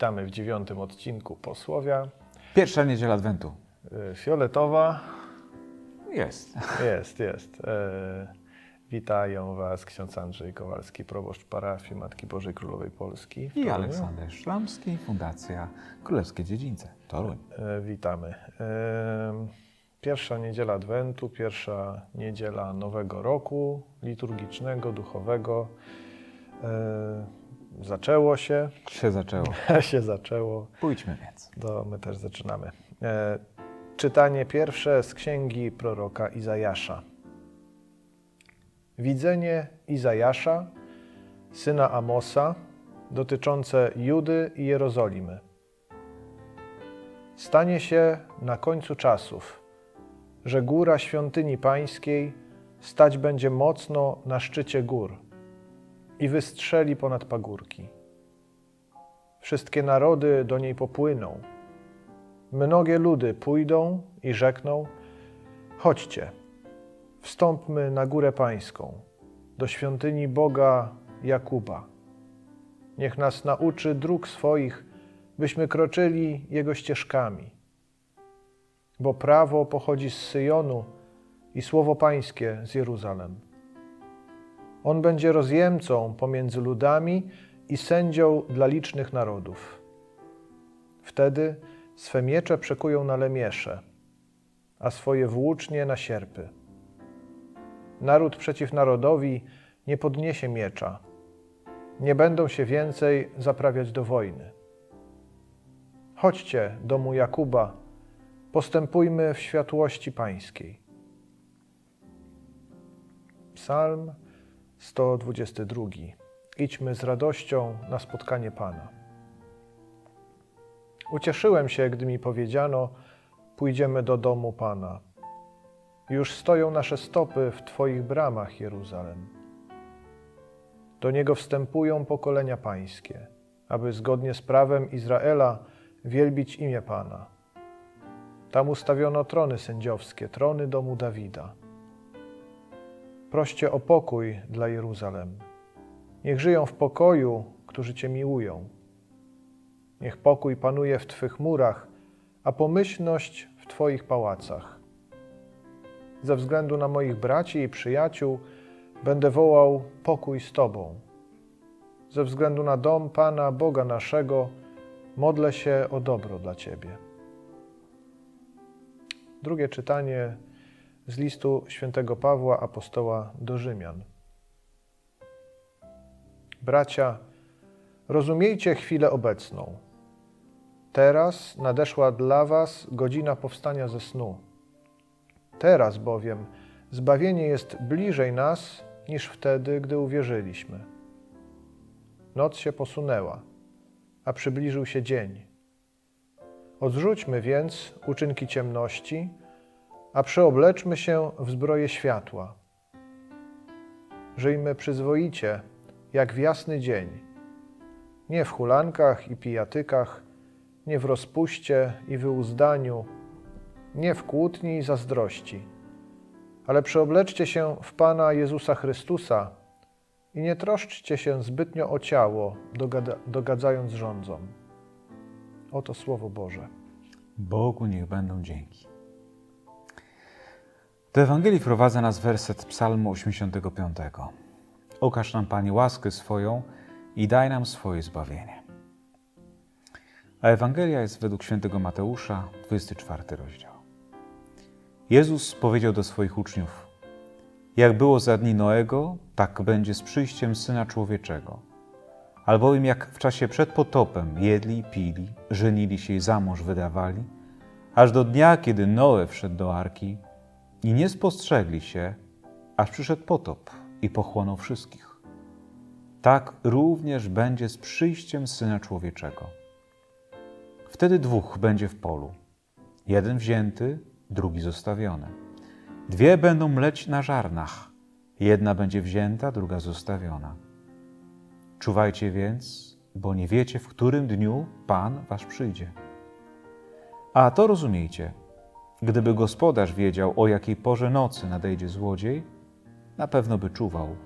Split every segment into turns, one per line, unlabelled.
Witamy w dziewiątym odcinku Posłowia.
Pierwsza niedziela Adwentu.
Y, Fioletowa
Jest.
jest, jest. E, witają Was ksiądz Andrzej Kowalski, proboszcz parafii Matki Bożej Królowej Polski.
I. Aleksander Szlamski, Fundacja Królewskie Dziedzińce. Toruń.
E, witamy. E, Pierwsza niedziela Adwentu, pierwsza niedziela nowego roku liturgicznego, duchowego. E, Zaczęło się,
Się zaczęło.
się zaczęło.
Pójdźmy więc.
To my też zaczynamy. E, czytanie pierwsze z księgi proroka Izajasza. Widzenie Izajasza, syna Amosa, dotyczące Judy i Jerozolimy. Stanie się na końcu czasów, że góra świątyni pańskiej stać będzie mocno na szczycie gór i wystrzeli ponad pagórki. Wszystkie narody do niej popłyną. Mnogie ludy pójdą i rzekną: Chodźcie, wstąpmy na górę pańską, do świątyni Boga Jakuba. Niech nas nauczy dróg swoich, byśmy kroczyli jego ścieżkami. Bo prawo pochodzi z Syjonu i słowo pańskie z Jeruzalem. On będzie rozjemcą pomiędzy ludami i sędzią dla licznych narodów. Wtedy swe miecze przekują na lemiesze, a swoje włócznie na sierpy. Naród przeciw narodowi nie podniesie miecza, nie będą się więcej zaprawiać do wojny. Chodźcie, domu Jakuba, postępujmy w światłości pańskiej. Psalm 122. Idźmy z radością na spotkanie Pana. Ucieszyłem się, gdy mi powiedziano: Pójdziemy do domu Pana. Już stoją nasze stopy w Twoich bramach, Jeruzalem. Do niego wstępują pokolenia pańskie, aby zgodnie z prawem Izraela wielbić imię Pana. Tam ustawiono trony sędziowskie, trony domu Dawida. Proście o pokój dla Jeruzalem. Niech żyją w pokoju, którzy Cię miłują. Niech pokój panuje w Twych murach, a pomyślność w Twoich pałacach. Ze względu na moich braci i przyjaciół będę wołał pokój z Tobą. Ze względu na dom Pana, Boga naszego, modlę się o dobro dla Ciebie. Drugie czytanie z listu świętego Pawła apostoła do Rzymian. Bracia, rozumiejcie chwilę obecną. Teraz nadeszła dla was godzina powstania ze snu. Teraz bowiem zbawienie jest bliżej nas niż wtedy, gdy uwierzyliśmy. Noc się posunęła, a przybliżył się dzień. Odrzućmy więc uczynki ciemności, a przeobleczmy się w zbroję światła. Żyjmy przyzwoicie, jak w jasny dzień, nie w hulankach i pijatykach, nie w rozpuście i wyuzdaniu, nie w kłótni i zazdrości, ale przeobleczcie się w Pana Jezusa Chrystusa i nie troszczcie się zbytnio o ciało, dogadzając rządzom. Oto Słowo Boże.
Bogu niech będą dzięki. Do Ewangelii wprowadza nas werset Psalmu 85. Okaż nam, Panie, łaskę swoją i daj nam swoje zbawienie. A Ewangelia jest według świętego Mateusza, 24 rozdział. Jezus powiedział do swoich uczniów: Jak było za dni Noego, tak będzie z przyjściem syna człowieczego. Albowiem jak w czasie przed potopem jedli, pili, żenili się i za mąż wydawali, aż do dnia, kiedy Noe wszedł do arki i nie spostrzegli się, aż przyszedł potop i pochłonął wszystkich. Tak również będzie z przyjściem Syna Człowieczego. Wtedy dwóch będzie w polu, jeden wzięty, drugi zostawiony. Dwie będą mleć na żarnach, jedna będzie wzięta, druga zostawiona. Czuwajcie więc, bo nie wiecie, w którym dniu Pan wasz przyjdzie. A to rozumiejcie, gdyby gospodarz wiedział, o jakiej porze nocy nadejdzie złodziej, na pewno by czuwał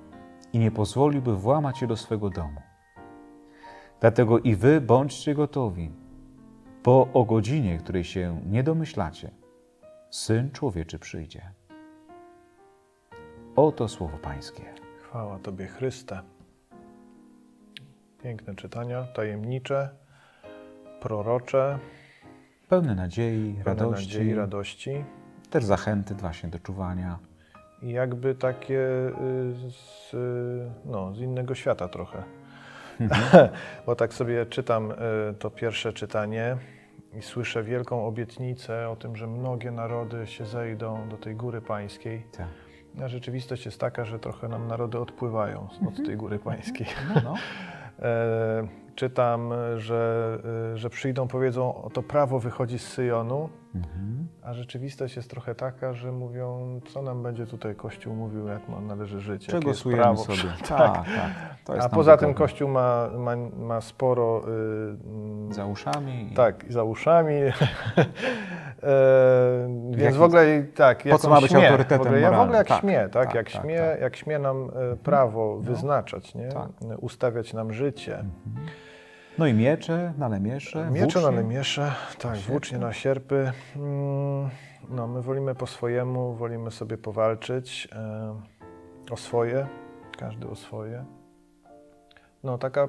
i nie pozwoliłby włamać się do swego domu. Dlatego i wy bądźcie gotowi, bo o godzinie, której się nie domyślacie, Syn Człowieczy przyjdzie. Oto słowo Pańskie.
Chwała Tobie, Chryste. Piękne czytania, tajemnicze, prorocze,
Pełne nadziei, radości,
nadziei, radości.
też zachęty właśnie do czuwania.
I jakby takie y, z, y, no, z innego świata trochę. Bo tak sobie czytam y, to pierwsze czytanie i słyszę wielką obietnicę o tym, że mnogie narody się zejdą do tej góry pańskiej.
Tak.
A rzeczywistość jest taka, że trochę nam narody odpływają od tej góry pańskiej.
No, no.
Czytam, że, y, że przyjdą, powiedzą, oto prawo wychodzi z Syjonu,
Mhm.
a rzeczywistość jest trochę taka, że mówią, co nam będzie tutaj Kościół mówił, jak należy żyć, jakie
Czego słujemy
prawo.
sobie.
Tak.
Tak, tak. To jest
A poza tym. Kościół ma, ma, ma sporo y, mm,
Za uszami.
tak, za uszami. e, więc w ogóle tak,
po co ma być
śmie,
autorytetem
w ja w ogóle jak
Tak,
śmie, tak,
tak,
jak,
tak,
śmie,
tak. Mhm.
jak śmie nam e, prawo wyznaczać, nie?
Tak.
ustawiać nam życie.
No i miecze na lemiesze.
Miecze na
włócznie.
lemiesze, tak, włócznie na sierpy. Mm, No, my wolimy po swojemu, wolimy sobie powalczyć o swoje, każdy o swoje. No, taka e,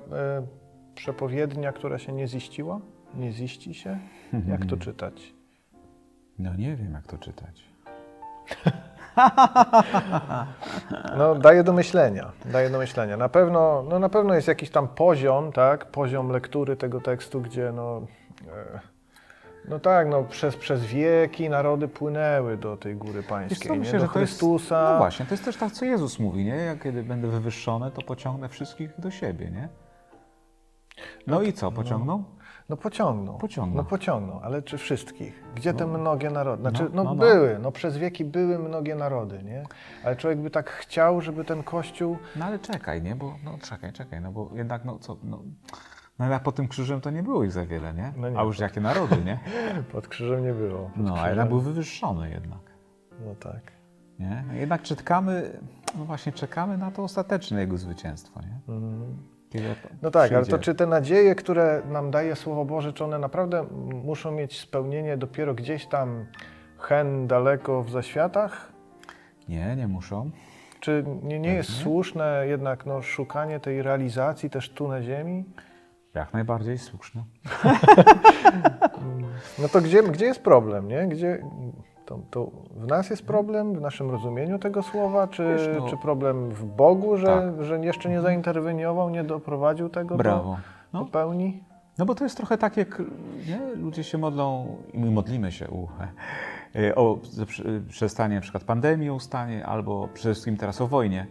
przepowiednia, która się nie ziściła, nie ziści się. Jak to czytać?
No nie wiem, jak to czytać.
No, daje do myślenia, daje do myślenia. Na pewno, no, na pewno jest jakiś tam poziom, tak, poziom lektury tego tekstu, gdzie no, e, no tak, no, przez, przez wieki narody płynęły do tej góry
Wiesz
pańskiej, nie?
myślę,
do
że to jest,
Chrystusa.
no właśnie, to jest też tak, co Jezus mówi, nie? Ja kiedy będę wywyższony, to pociągnę wszystkich do siebie, nie? No i co, pociągnął?
No pociągnął.
Pociągnął.
No pociągnął, ale czy wszystkich? Gdzie te mnogie narody? Znaczy,
No,
no,
no, no.
były, no przez wieki były mnogie narody, nie? Ale człowiek by tak chciał, żeby ten Kościół...
No ale czekaj, nie? Bo, no czekaj, czekaj, no bo jednak, no co, no... No jednak pod tym krzyżem to nie było ich za wiele, nie?
No nie.
A już jakie narody, nie?
Pod krzyżem nie było. Pod
No,
krzyżem,
jednak był wywyższony jednak,
No tak.
nie? Jednak czekamy, no właśnie czekamy na to ostateczne jego zwycięstwo, nie?
Mhm. No tak, ale to czy te nadzieje, które nam daje Słowo Boże, czy one naprawdę muszą mieć spełnienie dopiero gdzieś tam hen daleko w zaświatach?
Nie, nie muszą.
Czy nie, nie jest
Pewnie.
słuszne jednak no, szukanie tej realizacji też tu na ziemi?
Jak najbardziej słuszne.
No to gdzie, gdzie jest problem, nie? Gdzie, to, to w nas jest problem, w naszym rozumieniu tego słowa, czy,
Wiesz, no-
czy problem w Bogu, że,
Tak.
że jeszcze nie zainterweniował, nie doprowadził tego
Brawo.
do,
No.
do pełni?
No bo to jest trochę tak, jak nie? ludzie się modlą i my modlimy się u, e, o przestanie na przykład pandemii, ustanie, albo przede wszystkim teraz o wojnie.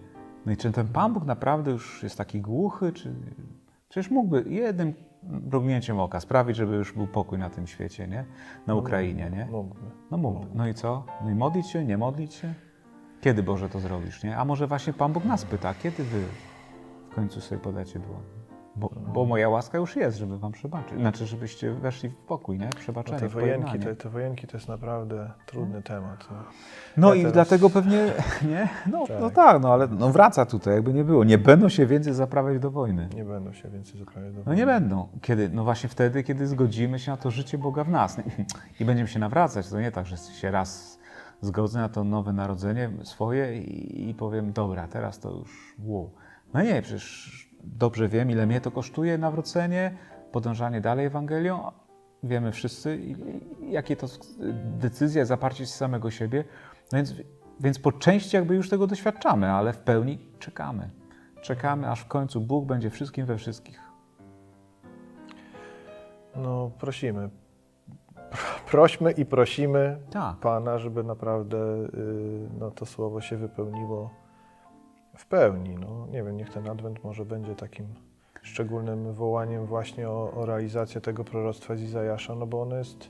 No i czy ten Pan Bóg naprawdę już jest taki głuchy, czy przecież mógłby jednym mrugnięciem oka sprawić, żeby już był pokój na tym świecie, nie? Na Ukrainie, nie?
Mógłby.
No mógłby. No i co? No i modlić się, nie modlić się? Kiedy Boże to zrobisz, nie? A może właśnie Pan Bóg nas pyta, kiedy wy w końcu sobie podacie dłoń? Bo, bo moja łaska już jest, żeby wam przebaczyć. Znaczy, żebyście weszli w pokój, nie?
No
Przebaczenie,
te
w
wojenki, te, te wojenki to jest naprawdę trudny temat. No.
No
Ja
i
teraz-
dlatego pewnie, nie? No tak. no tak, no ale no wraca tutaj, jakby nie było. Nie będą się więcej zaprawiać do wojny.
Nie będą się więcej zaprawiać do
No nie będą. Kiedy? No właśnie wtedy, kiedy zgodzimy się na to życie Boga w nas. I będziemy się nawracać. To nie tak, że się raz zgodzę na to nowe narodzenie swoje i, i powiem, dobra, teraz to już wow. No nie, przecież dobrze wiem, ile mnie to kosztuje nawrócenie, podążanie dalej Ewangelią. Wiemy wszyscy, jakie to decyzje, zaparcie się samego siebie. No więc, więc po części jakby już tego doświadczamy, ale w pełni czekamy. Czekamy, aż w końcu Bóg będzie wszystkim we wszystkich.
No prosimy. Prośmy i prosimy
Tak.
Pana, żeby naprawdę y, no, to słowo się wypełniło w pełni. No, nie wiem, niech ten Adwent może będzie takim szczególnym wołaniem właśnie o, o realizację tego proroctwa z Izajasza, no bo ono jest,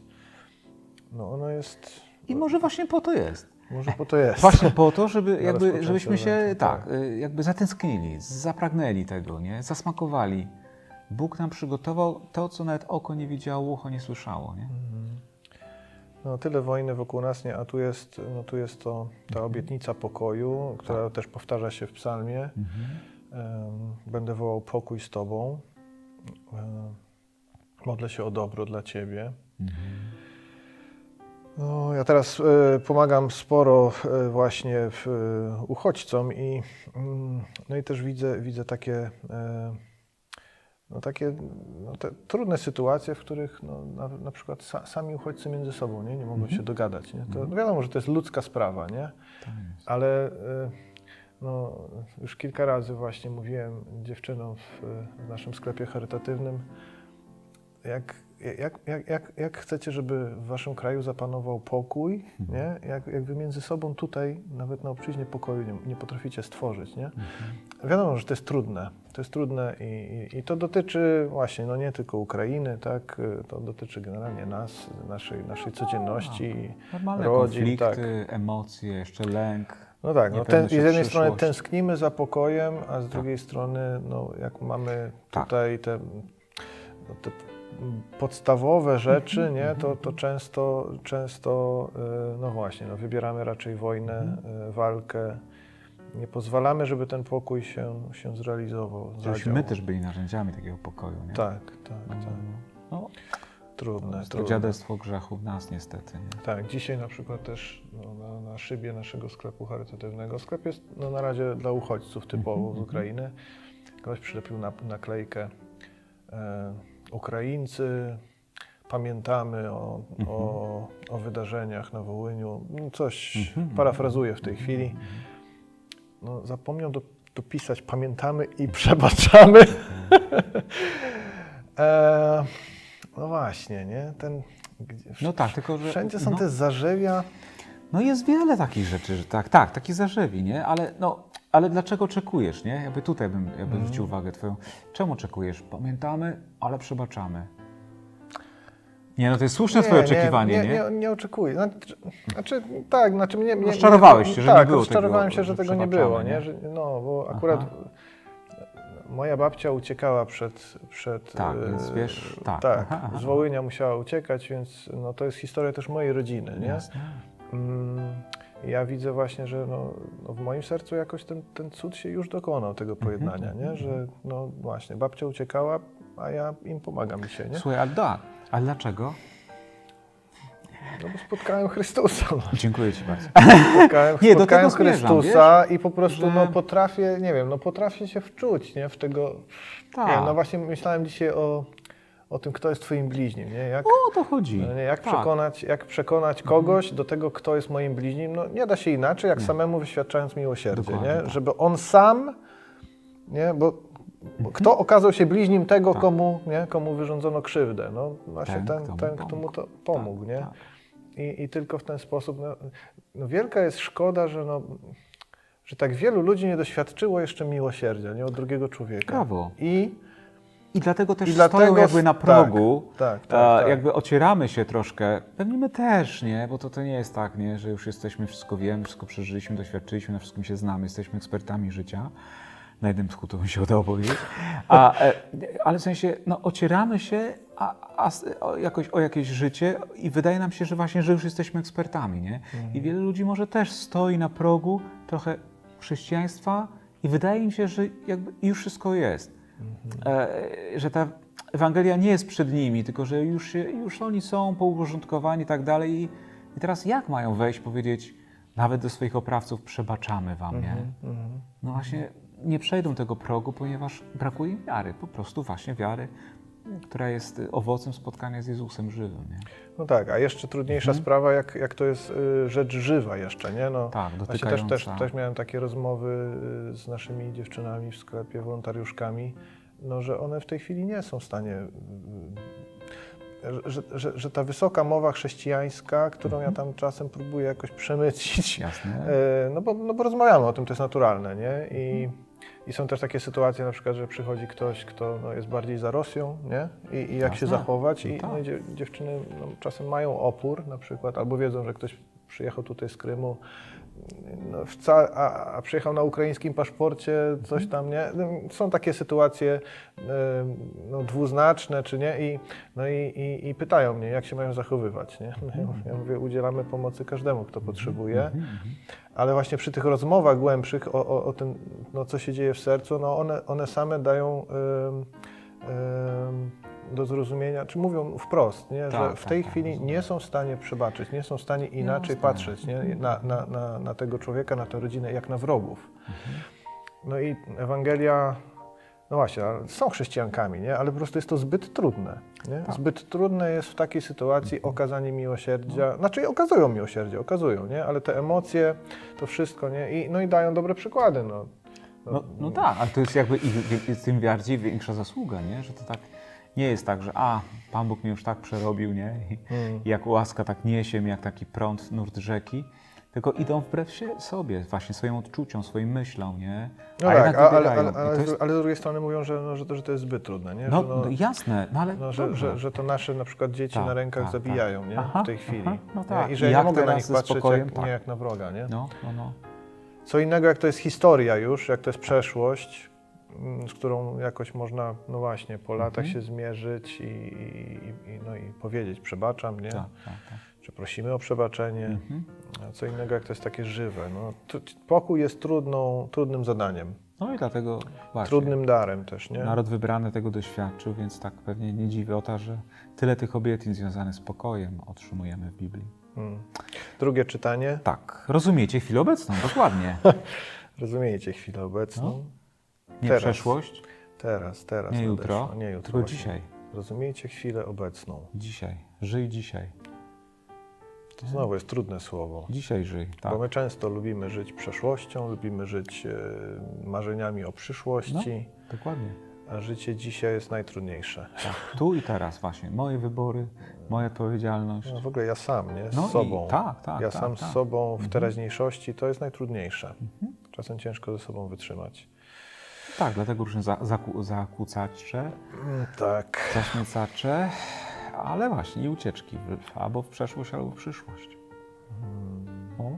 no ono jest,
I może właśnie po to jest.
może po to jest.
Właśnie po to, żeby, jakby, żebyśmy się tak,
tak.
y, jakby zatęsknili, zapragnęli tego, nie? zasmakowali. Bóg nam przygotował to, co nawet oko nie widziało, ucho nie słyszało. Nie?
No, tyle wojny wokół nas, nie? a tu jest, no, tu jest to, ta obietnica pokoju, która
Tak.
też powtarza się w psalmie.
Mhm.
Będę wołał pokój z Tobą. modlę się o dobro dla Ciebie.
Mhm.
No, ja teraz e, pomagam sporo e, właśnie w, e, uchodźcom i, mm, no i też widzę, widzę takie, no takie no te trudne sytuacje, w których no, na, na przykład sa, sami uchodźcy między sobą nie, nie mogą
Mhm.
się dogadać. Nie? To no wiadomo, że to jest ludzka sprawa, nie?
Tak
ale e, no, już kilka razy właśnie mówiłem dziewczynom w, w naszym sklepie charytatywnym, jak, jak, jak, jak, jak chcecie, żeby w waszym kraju zapanował pokój, nie? Jak, jak wy między sobą tutaj, nawet na obczyźnie pokoju nie, nie potraficie stworzyć, nie? Wiadomo, że to jest trudne, to jest trudne i, i, i to dotyczy właśnie, no nie tylko Ukrainy, tak, to dotyczy generalnie nas, naszej, naszej codzienności,
Normalne
rodzin,
konflikty, emocje, jeszcze lęk.
No tak, no ten, z jednej strony tęsknimy za pokojem, a z drugiej strony, no, jak mamy
Tak.
tutaj te, no, te podstawowe rzeczy,
Mhm,
nie, to, to często, często, y, no właśnie, no, wybieramy raczej wojnę,
Mhm.
y, walkę. Nie pozwalamy, żeby ten pokój się, się zrealizował.
Żebyśmy my też byli narzędziami takiego pokoju, nie?
Tak, tak,
No,
tak.
No,
Trudne,
to
trudne.
dziadostwo grzechu w nas niestety, nie?
Tak, dzisiaj na przykład też no, na, na szybie naszego sklepu charytatywnego. Sklep jest no, na razie dla uchodźców typowo z Ukrainy. Ktoś przylepił na, naklejkę e, Ukraińcy, pamiętamy o, o, o wydarzeniach na Wołyniu. Coś parafrazuję w tej chwili. No, zapomniał do, dopisać pamiętamy i przebaczamy. e, no właśnie, nie? Ten,
No tak, tylko że...
Wszędzie są
no,
te zarzewia.
No jest wiele takich rzeczy, że tak, tak, taki zarzewi, nie? Ale no, ale dlaczego oczekujesz, nie? Jakby tutaj bym jakby
Mhm.
zwrócił uwagę twoją. Czemu oczekujesz? Pamiętamy, ale przebaczamy. Nie, no to jest słuszne twoje oczekiwanie, nie?
nie? Nie, nie oczekuję. Znaczy, znaczy tak, znaczy mnie... mnie
Rozczarowałeś się, że nie
tak,
było
rozczarowałem
tego,
się, że tego nie było,
nie?
nie? Że, no, bo akurat
Aha.
moja babcia uciekała przed... przed
Tak,
e,
więc wiesz, tak.
Tak,
Aha, aha.
z Wołynia musiała uciekać, więc no, to jest historia też mojej rodziny, nie?
Jasne.
Mm, Ja widzę właśnie, że no, no w moim sercu jakoś ten, ten cud się już dokonał, tego
Mhm,
pojednania, nie? Że no właśnie, babcia uciekała, a ja im pomagam dzisiaj, nie?
Słuchaj, ale da, ale dlaczego?
No bo spotkałem Chrystusa. No.
Dziękuję ci bardzo.
Spotkałem,
Nie, do
spotkałem
tego zmierzam,
Chrystusa i po prostu
że-
no, potrafię, nie wiem, no potrafię się wczuć, nie? W tego...
Tak.
Nie, no właśnie myślałem dzisiaj o, o tym, kto jest twoim bliźnim, nie? Jak,
O to chodzi.
no nie, jak,
tak.
przekonać, jak przekonać kogoś do tego, kto jest moim bliźnim? No nie da się inaczej, jak
Nie.
samemu wyświadczając miłosierdzie,
Dokładnie
nie?
tak.
Żeby on sam, nie? Bo kto okazał się bliźnim tego.
Tak.
komu, nie? komu wyrządzono krzywdę? No właśnie
Ten,
ten,
kto mu
ten, kto mu to pomógł, nie?
Tak.
I, I tylko w ten sposób. No, no wielka jest szkoda, że, no, że tak wielu ludzi nie doświadczyło jeszcze miłosierdzia, nie od drugiego człowieka.
Brawo.
I
I dlatego też
I
stoją
dlatego
jakby na
tak,
progu,
tak, tak, tak.
jakby ocieramy się troszkę, pewnie my też, nie? Bo to, to nie jest tak, nie? Że już jesteśmy, wszystko wiemy, wszystko przeżyliśmy, doświadczyliśmy, na wszystkim się znamy, jesteśmy ekspertami życia. Na jednym tchu to mi się udało powiedzieć. A, e, ale w sensie, no ocieramy się a, a, o, jakoś o jakieś życie i wydaje nam się, że właśnie, że już jesteśmy ekspertami, nie? I wiele ludzi może też stoi na progu trochę chrześcijaństwa i wydaje im się, że jakby już wszystko jest. E, że ta Ewangelia nie jest przed nimi, tylko że już, się, już oni są pouporządkowani i tak dalej. I, I teraz jak mają wejść, powiedzieć nawet do swoich oprawców, przebaczamy wam, nie?
Mhm.
No właśnie nie przejdą tego progu, ponieważ brakuje im wiary, po prostu właśnie wiary, która jest y, owocem spotkania z Jezusem żywym, nie?
no tak, a jeszcze trudniejsza sprawa, jak, jak to jest y, rzecz żywa jeszcze, nie? No,
Tak,
Właśnie też,
dotykająca.
też, też miałem takie rozmowy y, z naszymi dziewczynami w sklepie, wolontariuszkami, no, że one w tej chwili nie są w stanie, y, y, że, że, że ta wysoka mowa chrześcijańska, którą ja tam czasem próbuję jakoś przemycić,
Jasne.
E, No bo, no bo rozmawiamy o tym, to jest naturalne, nie? I, i są też takie sytuacje, na przykład, że przychodzi ktoś, kto no, jest bardziej za Rosją, nie? I, i jak się zachować.
No
I
tak.
no, i dziew- dziewczyny no, czasem mają opór na przykład, albo wiedzą, że ktoś przyjechał tutaj z Krymu, no, w ca- a, a przyjechał na ukraińskim paszporcie, coś tam, nie? No, Są takie sytuacje e, no, dwuznaczne, czy nie? I, no i, i, i pytają mnie, jak się mają zachowywać, nie? No, ja, mówię, udzielamy pomocy każdemu, kto potrzebuje. Ale właśnie przy tych rozmowach głębszych o, o, o tym, no, co się dzieje w sercu, no one, one same dają do zrozumienia, czy mówią wprost, nie? że
Tak,
w tej
tak, tak,
chwili
rozumiem.
nie są w stanie przebaczyć, nie są w stanie inaczej patrzeć nie? Na, na, na, na tego człowieka, na tę rodzinę, jak na wrogów.
Mhm.
No i Ewangelia, no właśnie, są chrześcijankami, nie? ale po prostu jest to zbyt trudne.
Tak.
Zbyt trudne jest w takiej sytuacji
Mhm.
okazanie
No.
miłosierdzia, znaczy okazują miłosierdzie, okazują, nie? ale te emocje, to wszystko, nie? I, no i dają dobre przykłady. No.
No, no tak, ale to jest jakby ich, tym bardziej większa zasługa, nie? Że to tak nie jest tak, że a, Pan Bóg mnie już tak przerobił, nie? I,
Mm.
jak łaska tak niesie mnie, jak taki prąd, nurt rzeki, tylko idą wbrew sobie, właśnie swoim odczuciom, swoim myślom, nie?
No
A
tak, ale, ale, ale,
jest,
ale z drugiej strony mówią, że, no, że, to, że to jest zbyt trudne, nie?
no,
że,
no jasne, no ale
no, że, że, że to nasze na przykład dzieci
Tak,
na rękach
tak,
zabijają
tak.
nie?
Aha,
w tej chwili.
aha, no
nie?
tak.
I że
I
ja nie mogę na nich
ze
patrzeć
spokojem,
jak,
tak.
nie jak na wroga. Nie?
No, no, no.
Co innego jak to jest historia już, jak to jest przeszłość, z którą jakoś można, no właśnie, po latach
Mhm.
się zmierzyć i, i, i, no i powiedzieć przebaczam, nie?
Tak, tak, tak.
Czy prosimy o przebaczenie.
Mhm.
A co innego jak to jest takie żywe. No, to, pokój jest trudną, trudnym zadaniem,
No i dlatego właśnie.
trudnym darem też, nie?
Naród wybrany tego doświadczył, więc tak pewnie nie dziwi o to, że tyle tych obietnic związanych z pokojem otrzymujemy w Biblii.
Mm. Drugie czytanie.
Tak, rozumiecie chwilę obecną, dokładnie.
Rozumiecie chwilę obecną.
No. Nie
Teraz.
przeszłość,
Teraz, teraz.
nie jutro,
Nie jutro.
tylko
właśnie.
dzisiaj.
Rozumiecie chwilę obecną.
Dzisiaj. Żyj dzisiaj.
To znowu jest trudne słowo.
Dzisiaj żyj, tak.
Bo my często lubimy żyć przeszłością, lubimy żyć e, marzeniami o przyszłości,
Dokładnie.
a życie dzisiaj jest najtrudniejsze.
Tak. Tu i teraz właśnie. Moje wybory, moja odpowiedzialność.
No, w ogóle ja sam, nie? Z
No i
sobą.
tak, tak,
ja
tak,
sam
tak.
z sobą w
Mhm.
teraźniejszości to jest najtrudniejsze. Czasem ciężko ze sobą wytrzymać.
Tak, dlatego różne za, zaku, zakłócacze,
Mm, Tak.
zaśmiecacze, ale właśnie i ucieczki w, albo w przeszłość, albo w przyszłość. O.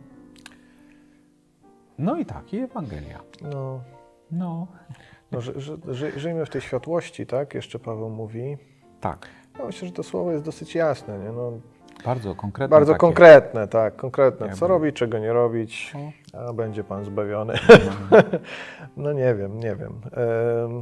No i tak, i Ewangelia.
No,
No,
no ży, ży, ży, żyjmy w tej światłości, tak? Jeszcze Paweł mówi.
tak.
No, myślę, że to słowo jest dosyć jasne, nie? No,
Bardzo konkretne.
bardzo
takie.
konkretne, tak, konkretne. Co robić, czego nie robić,
O.
a będzie Pan zbawiony.
No.
No nie wiem, nie wiem. Em,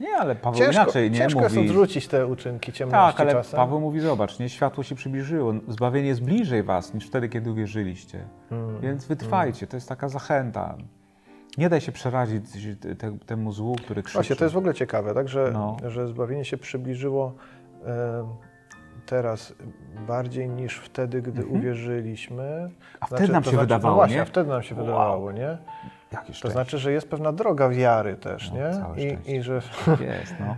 Nie, ale Paweł
ciężko
inaczej nie
ciężko jest
mówi.
odrzucić te uczynki ciemności
Tak, ale
czasem.
Paweł mówi, zobacz, nie, światło się przybliżyło, zbawienie jest bliżej was niż wtedy, kiedy uwierzyliście.
Mm.
Więc wytrwajcie, to jest taka zachęta. Nie daj się przerazić te, temu złu, który krzyczy.
Właśnie, to jest w ogóle ciekawe, tak, że,
No.
że zbawienie się przybliżyło teraz bardziej niż wtedy, gdy
Mhm.
uwierzyliśmy.
A wtedy nam
to
się
no
wydawało,
właśnie,
nie?
a wtedy nam się
Wow.
wydawało, nie? To znaczy, że jest pewna droga wiary też,
No,
nie? I, i, że,
Jest, no.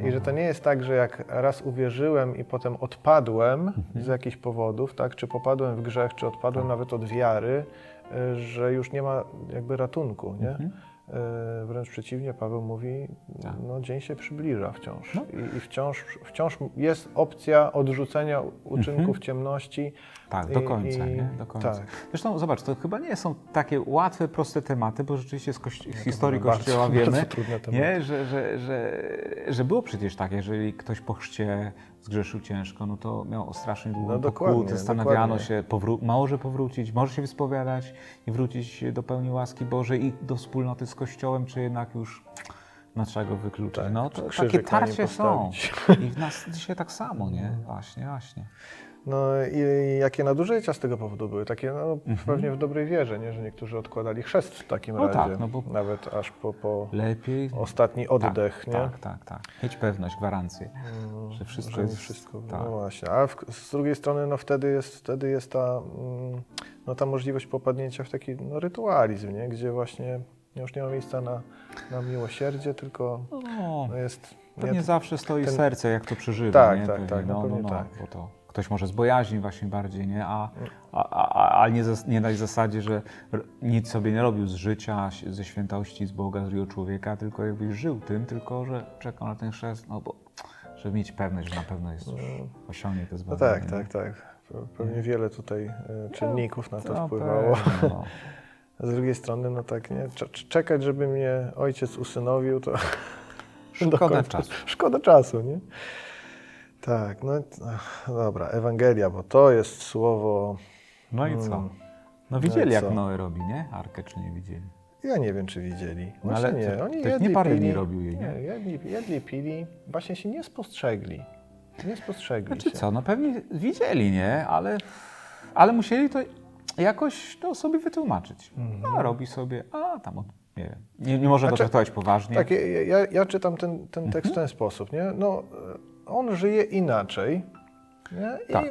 e, I że to nie jest tak, że jak raz uwierzyłem i potem odpadłem
Mhm.
z jakichś powodów, tak? Czy popadłem w grzech, czy odpadłem
Tak.
nawet od wiary, e, że już nie ma jakby ratunku, nie? E, Wręcz przeciwnie, Paweł mówi,
Tak.
no dzień się przybliża wciąż.
No.
I, I wciąż, wciąż jest opcja odrzucenia uczynków
Mhm.
ciemności.
Tak, do końca,
i-
nie? Do końca.
tak.
Zresztą zobacz, to chyba nie są takie łatwe, proste tematy, bo rzeczywiście z, kości- z historii Kościoła wiemy, nie? Że, że, że, że było przecież tak, jeżeli ktoś po chrzcie zgrzeszył ciężko, no to miał strasznie długą
No
pokutę, zastanawiano
dokładnie.
się, powró- może powrócić, może się wyspowiadać i wrócić do pełni łaski Bożej i do wspólnoty z Kościołem, czy jednak już no, trzeba go wykluczyć.
Tak,
no to takie tarcie są. I w nas dzisiaj tak samo, nie? Właśnie, właśnie.
No i jakie nadużycia z tego powodu były? Takie no,
Mhm.
pewnie w dobrej wierze, nie? że niektórzy odkładali chrzest w takim
No
razie.
tak, no bo-
Nawet aż po, po
Lepiej
ostatni oddech,
tak,
nie?
Tak, tak, tak. Mieć pewność, gwarancję,
Mm,
że wszystko
że
jest...
wszystko.
tak.
No właśnie. A w, z drugiej strony no wtedy jest, wtedy jest ta, mm, no, ta możliwość popadnięcia w taki no, rytualizm, nie? gdzie właśnie już nie ma miejsca na, na miłosierdzie, tylko
No,
no, jest...
pewnie
nie,
zawsze stoi
ten-
serce, jak to przeżywa,
Tak,
nie?
tak,
Pewnie,
tak, no
no, no, no,
tak.
bo to ktoś może z bojaźni właśnie bardziej, nie? A, a, a, a nie, zas, nie na zasadzie, że nic sobie nie robił z życia, ze świętości, z Boga, z drugiego człowieka, tylko jakbyś żył tym, tylko że czekał na ten chrzest, no bo żeby mieć pewność, że na pewno jest już osiągnie to
no
zbawienie.
tak, tak, tak. Pe- Pewnie wiele tutaj e, czynników na to
No,
wpływało.
pewnie, no.
A z drugiej strony, no tak, nie? Cze- cze- Czekać, żeby mnie ojciec usynowił, to...
Szkoda czasu.
Szkoda czasu, nie? Tak, no dobra, Ewangelia, bo to jest słowo...
No i co?
Mm.
No widzieli,
i
jak
co?
Noe robi, nie? Arkę czy nie widzieli?
Ja nie wiem, czy widzieli.
No
Właśnie
ale
nie.
to-
Oni
to
jedli,
nie parę
pili.
dni robił jej, nie?
nie jedli, jedli, pili. Właśnie się nie spostrzegli. Nie spostrzegli
Znaczy
się.
co, no pewnie widzieli, nie? Ale, ale musieli to jakoś no, sobie wytłumaczyć. A robi sobie, a tam, on, nie wiem, nie, nie może go
Znaczy,
traktować poważnie.
Tak, ja, ja, ja czytam ten, ten tekst w ten sposób, nie? No, on żyje inaczej, nie? I,
Tak.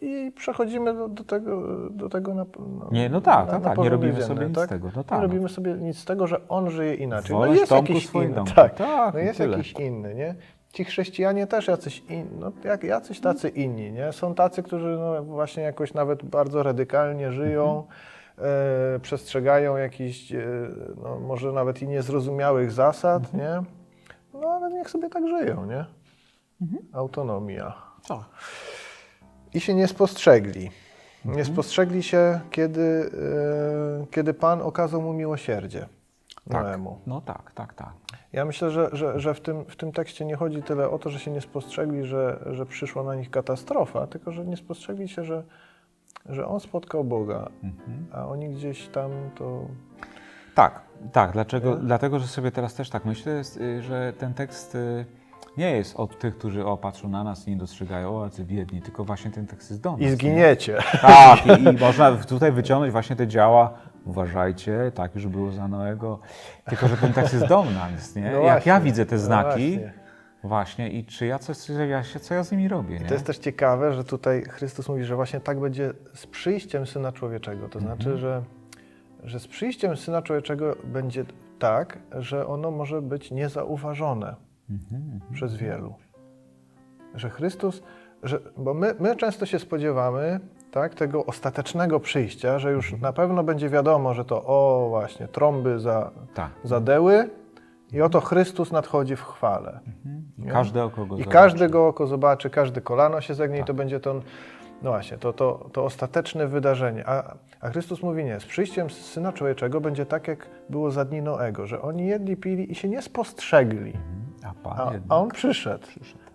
i przechodzimy do, do tego, do tego na, no,
Nie, no tak,
na,
tak,
na
tak, nie robimy sobie nic
tak?
z tego, no
Nie
tak.
robimy sobie nic z tego, że on żyje inaczej.
Woleć
no jest
Tomku
jakiś inny,
domku.
tak,
Tak,
no jest
tyle.
jakiś inny, nie? Ci chrześcijanie też jacyś, in, no, jak, jacyś tacy inni, nie? Są tacy, którzy no, właśnie jakoś nawet bardzo radykalnie żyją,
Mhm.
e, przestrzegają jakichś, e, no, może nawet i niezrozumiałych zasad,
Mhm.
nie? No ale niech sobie tak żyją, nie?
Mhm.
Autonomia.
Co?
I się nie spostrzegli.
Mhm.
Nie spostrzegli się, kiedy, e, kiedy Pan okazał mu miłosierdzie.
Tak.
Noemu.
No tak, tak, tak.
Ja myślę, że, że, że w, tym, w tym tekście nie chodzi tyle o to, że się nie spostrzegli, że, że przyszła na nich katastrofa, tylko że nie spostrzegli się, że, że on spotkał Boga,
Mhm.
a oni gdzieś tam to.
Tak, tak. Dlaczego?
Nie?
Dlatego, że sobie teraz też tak myślę, y, że ten tekst y, nie jest od tych, którzy o, patrzą na nas i nie dostrzegają, o, jacy biedni, tylko właśnie ten tekst jest do nas.
I
nie?
zginiecie.
Tak, i, i można tutaj wyciągnąć właśnie te działa. Uważajcie, tak już było za Noego. Tylko, że ten tekst jest do nas, nie?
No
Jak
właśnie,
ja widzę te
no
znaki,
właśnie.
właśnie, i czy ja coś, co ja, się, co ja z nimi robię, nie?
To jest też ciekawe, że tutaj Chrystus mówi, że właśnie tak będzie z przyjściem Syna Człowieczego. To
Mhm.
znaczy, że, że z przyjściem Syna Człowieczego będzie tak, że ono może być niezauważone
Mhm.
przez wielu. Że Chrystus, że, bo my, my często się spodziewamy tak, tego ostatecznego przyjścia, że już
Mhm.
na pewno będzie wiadomo, że to o właśnie trąby za,
Tak.
zadeły i oto Chrystus nadchodzi w chwale.
I
Nie?
każde oko go
I
zobaczy.
każdy go oko zobaczy, każdy kolano się zegnie i
Tak.
to będzie to, no właśnie, to, to, to ostateczne wydarzenie. A, a Chrystus mówi nie, z przyjściem Syna Człowieczego będzie tak, jak było za dni Noego, że oni jedli, pili i się nie spostrzegli.
A
A, a on przyszedł.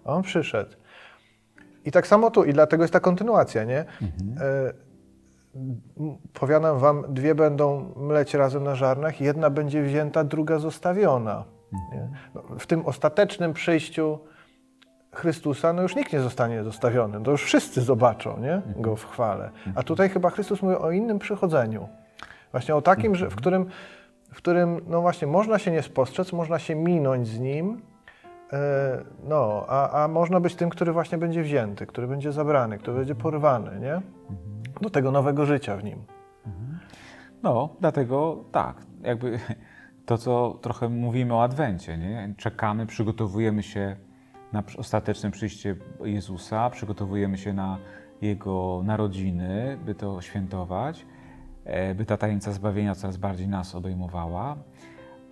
A on przyszedł. I tak samo tu, i dlatego jest ta kontynuacja, nie? E, m- powiadam wam, dwie będą mleć razem na żarnach, jedna będzie wzięta, druga zostawiona. Nie? No, w tym ostatecznym przyjściu Chrystusa, no już nikt nie zostanie zostawiony, to już wszyscy zobaczą nie? Go w chwale. A tutaj chyba Chrystus mówi o innym przychodzeniu. Właśnie o takim, że, w którym, w którym no właśnie można się nie spostrzec, można się minąć z Nim, e, no, a, a można być tym, który właśnie będzie wzięty, który będzie zabrany, który będzie porwany, nie? Do tego nowego życia w Nim.
No, dlatego tak, jakby to, co trochę mówimy o Adwencie, nie? Czekamy, przygotowujemy się na ostateczne przyjście Jezusa, przygotowujemy się na Jego narodziny, by to świętować, e, by ta tajemnica zbawienia coraz bardziej nas obejmowała,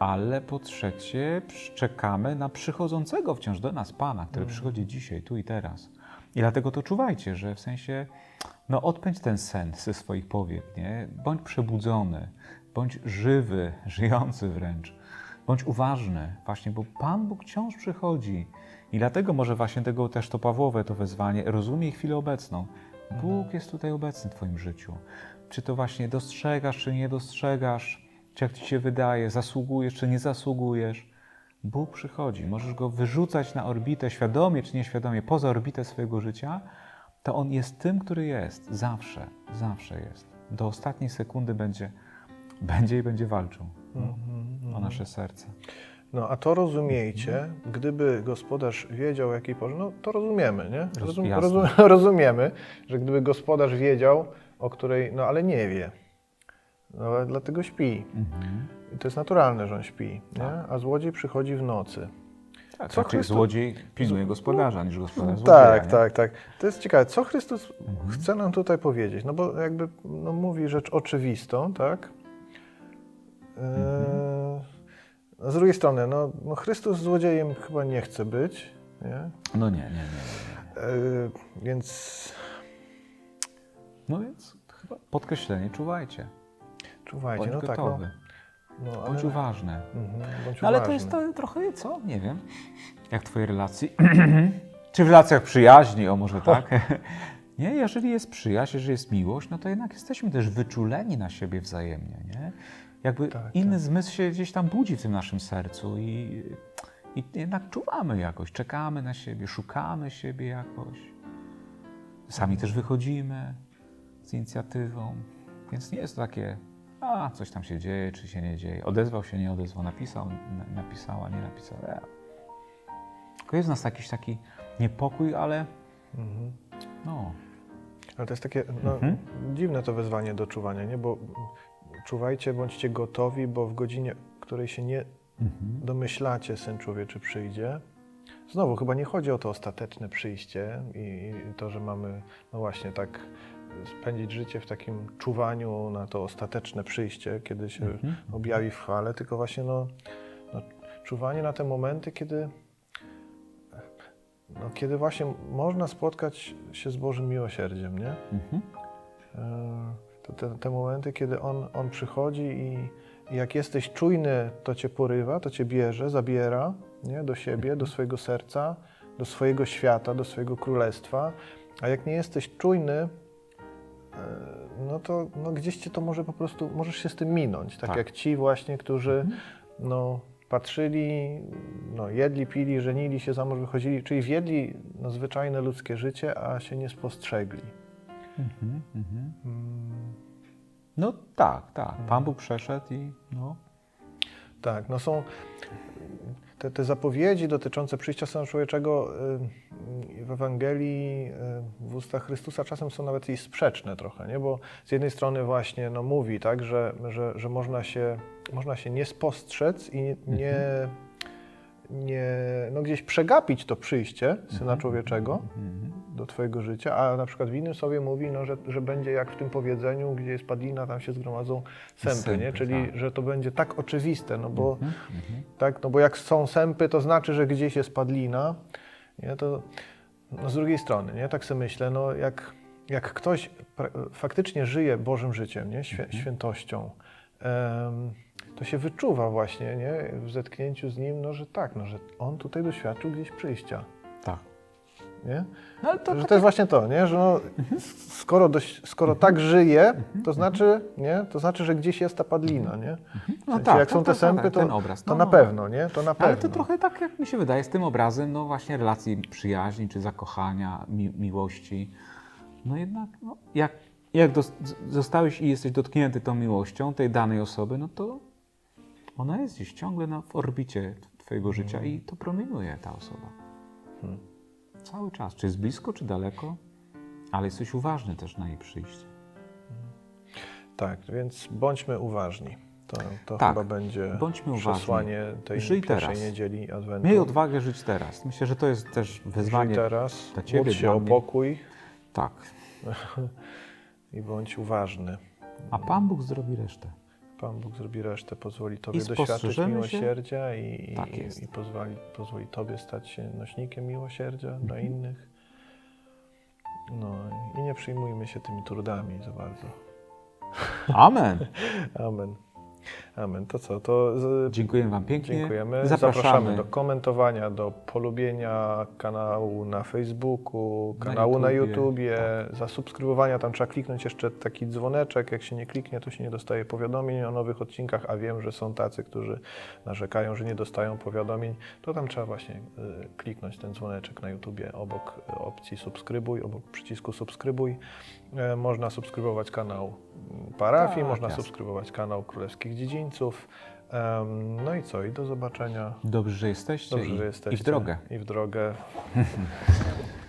ale po trzecie czekamy na przychodzącego wciąż do nas Pana, który przychodzi dzisiaj, tu i teraz. I dlatego to czuwajcie, że w sensie, no odpędź ten sen ze swoich powiek, nie? Bądź przebudzony, bądź żywy, żyjący wręcz. Bądź uważny, właśnie, bo Pan Bóg wciąż przychodzi. I dlatego może właśnie tego też to Pawłowe, to wezwanie, rozumie chwilę obecną. Bóg jest tutaj obecny w Twoim życiu. Czy to właśnie dostrzegasz, czy nie dostrzegasz, czy jak Ci się wydaje, zasługujesz, czy nie zasługujesz. Bóg przychodzi. Możesz Go wyrzucać na orbitę, świadomie czy nieświadomie, poza orbitę swojego życia, to On jest tym, który jest. Zawsze, zawsze jest. Do ostatniej sekundy będzie, będzie i będzie walczył no, o nasze serce.
No, a to rozumiejcie, gdyby gospodarz wiedział, o jakiej porze, no to rozumiemy, nie?
Roz-
Rozum, rozum, rozumiemy, że gdyby gospodarz wiedział, o której, no ale nie wie, no ale dlatego śpi.
Mhm.
I to jest naturalne, że on śpi, nie?
Tak.
A złodziej przychodzi w nocy.
Tak,
Co Chrystus-
złodziej pilnuje gospodarza niż gospodarz złodzieja,
Tak,
nie?
tak, tak. To jest ciekawe, co Chrystus
Mhm.
chce nam tutaj powiedzieć? No bo jakby no, mówi rzecz oczywistą, tak?
Mhm.
Eee, a z drugiej strony, no, no Chrystus złodziejem chyba nie chce być, nie?
No nie, nie, nie. nie, nie.
Eee, więc
No więc chyba podkreślenie, czuwajcie.
Czuwajcie,
Bądź
no tak. No,
gotowy.
no, ale,
Bądź uważny.
Mhm, bądź
No ale to
uważny.
jest to trochę, co? Nie wiem. Jak w twojej relacji? Czy w relacjach przyjaźni, o może tak? nie, jeżeli jest przyjaźń, jeżeli jest miłość, no to jednak jesteśmy też wyczuleni na siebie wzajemnie, nie? jakby
Tak,
inny
tak.
zmysł się gdzieś tam budzi w tym naszym sercu i, i jednak czuwamy jakoś, czekamy na siebie, szukamy siebie jakoś. Sami też wychodzimy z inicjatywą, więc nie jest to takie, a coś tam się dzieje, czy się nie dzieje. Odezwał się, nie odezwał, napisał, na, napisała, nie napisała. E. Tylko jest w nas jakiś taki niepokój, ale
Mhm.
no,
Ale to jest takie no,
Mhm.
dziwne to wezwanie do czuwania, nie? Bo czuwajcie, bądźcie gotowi, bo w godzinie, której się nie
mhm.
domyślacie, Syn Człowieczy przyjdzie. Znowu, chyba nie chodzi o to ostateczne przyjście i, i to, że mamy, no właśnie, tak spędzić życie w takim czuwaniu na to ostateczne przyjście, kiedy się
Mhm.
objawi w chwale, tylko właśnie no, no, czuwanie na te momenty, kiedy, no, kiedy właśnie można spotkać się z Bożym miłosierdziem, nie?
Mhm.
E, To te, te momenty, kiedy on, on przychodzi i, i jak jesteś czujny, to cię porywa, to cię bierze, zabiera nie? do siebie, do swojego serca, do swojego świata, do swojego królestwa. A jak nie jesteś czujny, no to no gdzieś cię to może po prostu, możesz się z tym minąć. Tak,
Tak.
jak ci właśnie, którzy
Mhm.
no, patrzyli, no, jedli, pili, żenili się, za mąż wychodzili, czyli wiedli no, zwyczajne ludzkie życie, a się nie spostrzegli.
Mhm. Mhm.
Mm.
No tak, tak. Pan Bóg przeszedł i no.
Tak, no są te, te zapowiedzi dotyczące przyjścia Syna Człowieczego y, w Ewangelii, y, w ustach Chrystusa czasem są nawet i sprzeczne trochę, nie? bo z jednej strony właśnie no, mówi tak, że, że, że można, się, można się nie spostrzec i nie, nie, nie no, gdzieś przegapić to przyjście Syna Człowieczego
Mhm.
do Twojego życia, a na przykład w innym sobie mówi, no, że, że będzie jak w tym powiedzeniu, gdzie jest padlina, tam się zgromadzą sępy,
Sępy,
nie? czyli
tak.
że to będzie tak oczywiste, no bo,
Mhm. Mhm.
tak, no bo jak są sępy, to znaczy, że gdzieś jest padlina, nie? to no z drugiej strony, nie? tak sobie myślę, no jak, jak ktoś faktycznie żyje Bożym życiem, nie? Świę, świętością, em, to się wyczuwa właśnie nie? w zetknięciu z Nim, no, że tak, no, że On tutaj doświadczył gdzieś przyjścia.
Tak.
Nie?
No ale to,
Że to jest właśnie to, nie? że no, skoro, dość, skoro tak żyje, to znaczy, nie? to znaczy, że gdzieś jest ta padlina. Nie? W
no
sensie,
tak,
jak są
tak,
te
tak,
sępy,
tak,
to,
ten obraz.
to
No,
na
no.
pewno, nie? to na pewno.
Ale to trochę tak, jak mi się wydaje, z tym obrazem, no właśnie relacji przyjaźni, czy zakochania, mi, miłości. No jednak, no, jak, jak zostałeś i jesteś dotknięty tą miłością tej danej osoby, no to ona jest gdzieś ciągle na, w orbicie twojego życia i to promieniuje ta osoba.
Hmm.
Cały czas. Czy jest blisko, czy daleko, ale jesteś uważny też na jej przyjście.
Tak, więc bądźmy uważni. To, to
Tak,
chyba będzie
bądźmy uważni.
przesłanie tej
Żyj
pierwszej
teraz.
niedzieli Adwentu.
Miej odwagę żyć teraz. Myślę, że to jest też
Żyj
wyzwanie.
teraz,
dla ciebie,
się
dla
o pokój
Tak.
i bądź uważny.
A Pan Bóg zrobi resztę.
Pan Bóg zrobi resztę, pozwoli Tobie
I
doświadczyć
się.
miłosierdzia i,
Tak
i, i pozwoli, pozwoli Tobie stać się nośnikiem miłosierdzia dla
Mhm.
innych. No i nie przyjmujmy się tymi trudami za bardzo.
Amen.
Amen. Amen. To co? To z,
Dziękuję Wam pięknie.
dziękujemy.
Zapraszamy.
do komentowania, do polubienia kanału na Facebooku,
Na
kanału na
YouTubie,
YouTubie, zasubskrybowania. Tam trzeba kliknąć jeszcze taki dzwoneczek. Jak się nie kliknie, to się nie dostaje powiadomień o nowych odcinkach, a wiem, że są tacy, którzy narzekają, że nie dostają powiadomień. To tam trzeba właśnie y, kliknąć ten dzwoneczek na YouTubie obok y, opcji subskrybuj, obok przycisku subskrybuj. E, Można subskrybować kanał mm, parafii,
Tak,
można
jasne.
subskrybować kanał Królewskich Dziedzińców. Em, No i co? I do zobaczenia.
Dobrze, że jesteście,
Dobrze, że jesteście.
i w drogę.
I w drogę.